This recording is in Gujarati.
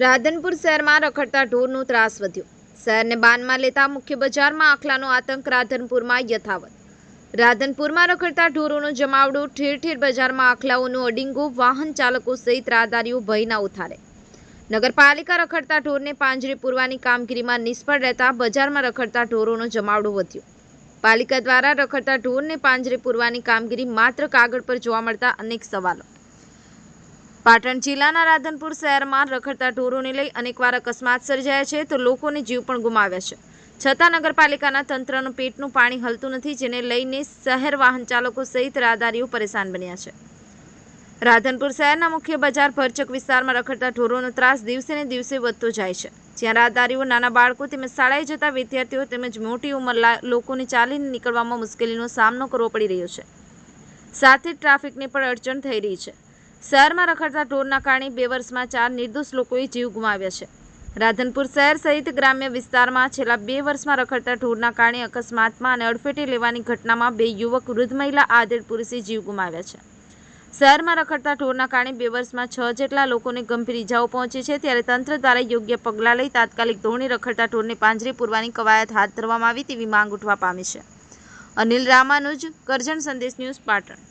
રાધનપુર શહેરમાં રખડતા ઢોરનો ત્રાસ વધ્યો. શહેરને બાનમાં લેતા મુખ્ય બજારમાં આખલાનો આતંક રાધનપુરમાં યથાવત. રાધનપુરમાં રખડતા ઢોરોનો જમાવડો ઠેર ઠેર બજારમાં આખલાઓનું અડિંગો, વાહન ચાલકો સહિત રાહદારીઓ ભયના ઉથારે નગરપાલિકા રખડતા ઢોરને પાંજરે પૂરવાની કામગીરીમાં નિષ્ફળ રહેતા બજારમાં રખડતા ઢોરોનો જમાવડો વધ્યો. પાલિકા દ્વારા રખડતા ઢોરને પાંજરે પૂરવાની કામગીરી માત્ર કાગળ પર જોવા મળતા અનેક સવાલો. પાટણ જિલ્લાના રાધનપુર શહેરમાં રખડતા ઢોરોને લઈ અનેકવાર અકસ્માત સર્જાયા છે, તો લોકોને જીવ પણ ગુમાવ્યા છે. છતાં નગરપાલિકાના તંત્રનું પેટનું પાણી હલતું નથી, જેને લઈને શહેર વાહન ચાલકો સહિત રાહદારીઓ પરેશાન બન્યા છે. રાધનપુર શહેરના મુખ્ય બજાર ભરચક વિસ્તારમાં રખડતા ઢોરોનો ત્રાસ દિવસે ને દિવસે વધતો જાય છે. જ્યાં રાહદારીઓ નાના બાળકો તેમજ શાળાએ જતા વિદ્યાર્થીઓ તેમજ મોટી ઉંમરના લોકોને ચાલીને નીકળવામાં મુશ્કેલીનો સામનો કરવો પડી રહ્યો છે. સાથે ટ્રાફિકની પણ અડચણ થઈ રહી છે. શહેરમાં રખડતા ઢોરના કારણે બે વર્ષમાં ચાર નિર્દોષ લોકોએ જીવ ગુમાવ્યા છે. રાધનપુર શહેર સહિત ગ્રામ્ય વિસ્તારમાં છેલ્લા બે વર્ષમાં રખડતા ઢોરના કારણે અકસ્માતમાં અને અડફેટે લેવાની ઘટનામાં બે યુવક વૃદ્ધ મહિલા આધેડ પુરુષે જીવ ગુમાવ્યા છે. શહેરમાં રખડતા ઢોરના કારણે બે વર્ષમાં છ જેટલા લોકોને ગંભીર ઇજાઓ પહોંચી છે ત્યારે તંત્ર દ્વારા યોગ્ય પગલાં લઈ તાત્કાલિક ધોરણે રખડતા ઢોરને પાંજરે પૂરવાની કવાયત હાથ ધરવામાં આવી તેવી માંગ ઉઠવા પામી છે. અનિલ રામાનુજ, કરજણ સંદેશ ન્યૂઝ પાટણ.